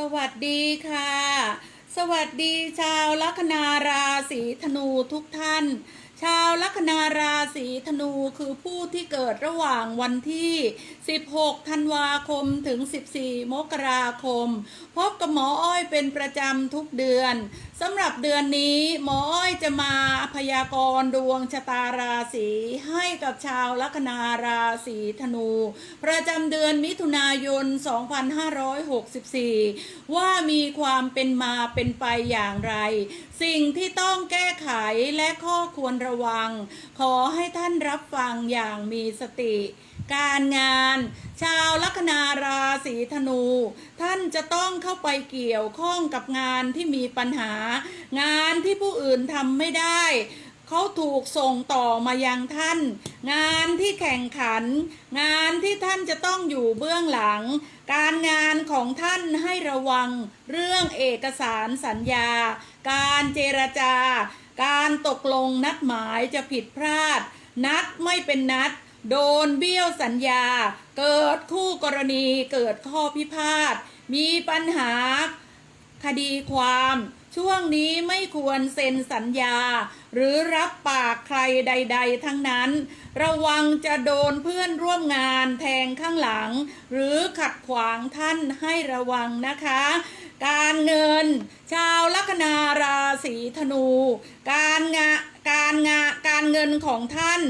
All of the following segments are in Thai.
สวัสดีค่ะ สวัสดีชาวลัคนาราศีธนูทุกท่าน ชาวลัคนาราศีธนูคือผู้ที่เกิดระหว่างวันที่ 16 ธันวาคมถึง 14 มกราคม พบกับหมออ้อยเป็นประจำทุกเดือนสำหรับเดือนนี้หมออ้อยจะมาพยากรณ์ดวงชะตาราศีให้กับชาวลัคนาราศีธนู ประจำเดือนมิถุนายน 2564 ว่ามีความเป็นมาเป็นไปอย่างไร สิ่งที่ต้องแก้ไขและข้อควรระวัง ขอให้ท่านรับฟังอย่างมีสติ การงาน ชาวลัคนาราศีธนู ท่านจะต้องเข้าไปเกี่ยวข้องกับงานที่มีปัญหา งานที่ผู้อื่นทำไม่ได้เขาถูกส่งต่อมายังท่าน งานที่แข่งขัน งานที่ท่านจะต้องอยู่เบื้องหลัง การงานของท่านให้ระวัง เรื่องเอกสารสัญญา การเจรจา การตกลงนัดหมายจะผิดพลาด นัดไม่เป็นนัด โดนเบี้ยวสัญญา เกิดคู่กรณีเกิดข้อพิพาท มีปัญหาคดีความ ช่วงนี้ไม่ควรเซ็นสัญญา หรือรับปากใครใด ๆ ทั้งนั้น ระวังจะโดนเพื่อนร่วมงานแทงข้างหลัง หรือขัดขวางท่านให้ระวังนะคะ การเงิน ชาวลัคนาราศีธนู การงาการงาการเงินของท่าน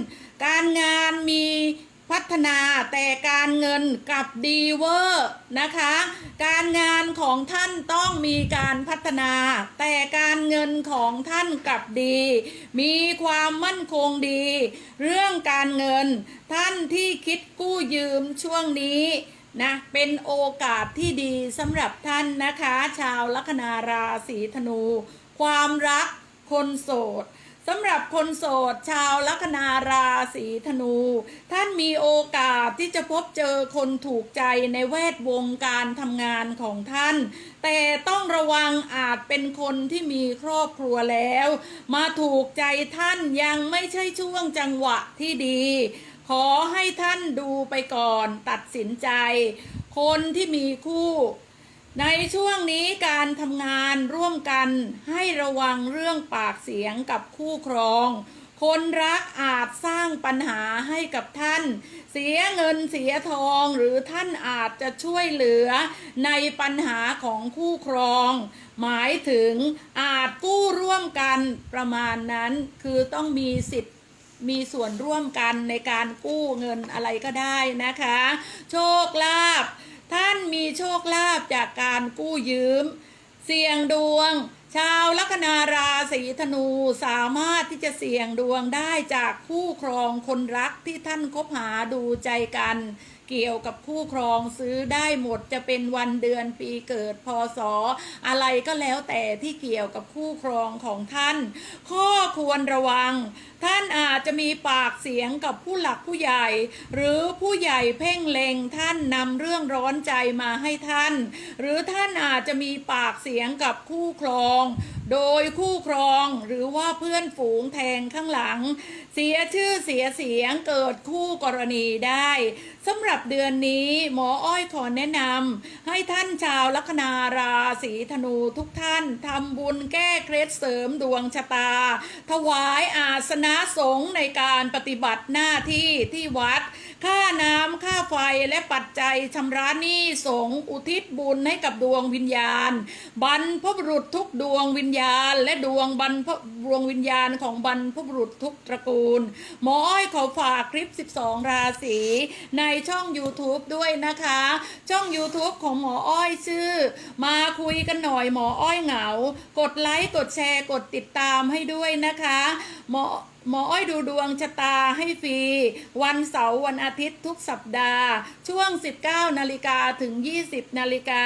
การงานมีพัฒนาแต่การเงินกลับดีเวอร์นะคะ การงานของท่านต้องมีการพัฒนา แต่การเงินของท่านกลับดี มีความมั่นคงดี เรื่องการเงินท่านที่คิดกู้ยืมช่วงนี้นะเป็นโอกาสที่ดีสำหรับท่านนะคะ ชาวลัคนาราศีธนู ความรักคนโสด สำหรับคนโสดชาวลัคนาราศีธนู ท่านมีโอกาสที่จะพบเจอคนถูกใจในแวดวงการทำงานของท่าน แต่ต้องระวังอาจเป็นคนที่มีครอบครัวแล้ว มาถูกใจท่านยังไม่ใช่ช่วงจังหวะที่ดี ขอให้ท่านดูไปก่อนตัดสินใจ คนที่มีคู่ ในช่วงนี้การทำงานร่วมกันให้ระวังเรื่องปากเสียงกับคู่ครอง คนรักอาจสร้างปัญหาให้กับท่าน เสียเงินเสียทองหรือท่านอาจจะช่วยเหลือในปัญหาของคู่ครอง หมายถึงอาจกู้ร่วมกันประมาณนั้นคือต้องมีสิทธิ์มีส่วนร่วมกันในการกู้เงินอะไรก็ได้นะคะ โชคลาภ ท่านมีโชคลาภจากการกู้ยืม เสี่ยงดวง ชาวลัคนาราศีธนูสามารถที่จะเสี่ยงดวงได้จากคู่ครองคนรักที่ท่านคบหาดูใจกัน เกี่ยวกับคู่ครองซื้อได้หมดจะเป็นวันเดือนปีเกิดพศอะไรก็แล้วแต่ที่เกี่ยวกับคู่ครองของท่าน ข้อควรระวัง ท่านอาจจะมีปากเสียงกับผู้หลักผู้ใหญ่ หรือผู้ใหญ่เพ่งเล็งท่านนำเรื่องร้อนใจมาให้ท่าน หรือท่านอาจจะมีปากเสียงกับคู่ครอง โดยคู่ครองหรือว่าเพื่อนฝูงแทงข้างหลัง เสียชื่อเสียเสียงเกิดคู่กรณีได้สำหรับเดือนนี้หมออ้อยขอแนะนำให้ท่านชาวลัคนาราศีธนูทุกท่านทำบุญแก้เคล็ดเสริมดวงชะตา ถวายอาสนะสงฆ์ในการปฏิบัติหน้าที่ที่วัด ค่าน้ำค่าไฟและปัจจัยชำระหนี้สงฆ์อุทิศบุญให้กับดวงวิญญาณ บรรพบุรุษทุกดวงวิญญาณ และดวงบรรพดวงวิญญาณของบรรพบุรุษทุกตระกูล หมออ้อยขอฝากคลิป 12 ราศีในช่อง YouTube ด้วยนะคะ ช่อง YouTube ของหมออ้อยชื่อ มาคุยกันหน่อยหมออ้อยเหงา กดไลค์กดแชร์กดติดตามให้ด้วยนะคะหมอ หมออ้อยดูดวงชะตาให้ฟรี วันเสาร์วันอาทิตย์ทุกสัปดาห์ ช่วง 19 นาฬิกาถึง 20 นาฬิกา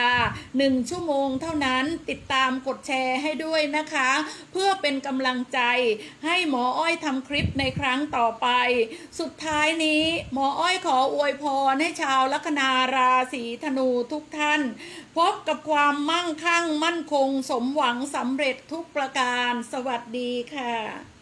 1 ชั่วโมงเท่านั้นติดตามกดแชร์ให้ด้วยนะคะ เพื่อเป็นกำลังใจให้หมออ้อยทำคลิปในครั้งต่อไป สุดท้ายนี้หมออ้อยขออวยพรให้ชาวลัคนาราศีธนูทุกท่าน พบกับความมั่งคั่งมั่นคงสมหวังสำเร็จทุกประการ สวัสดีค่ะ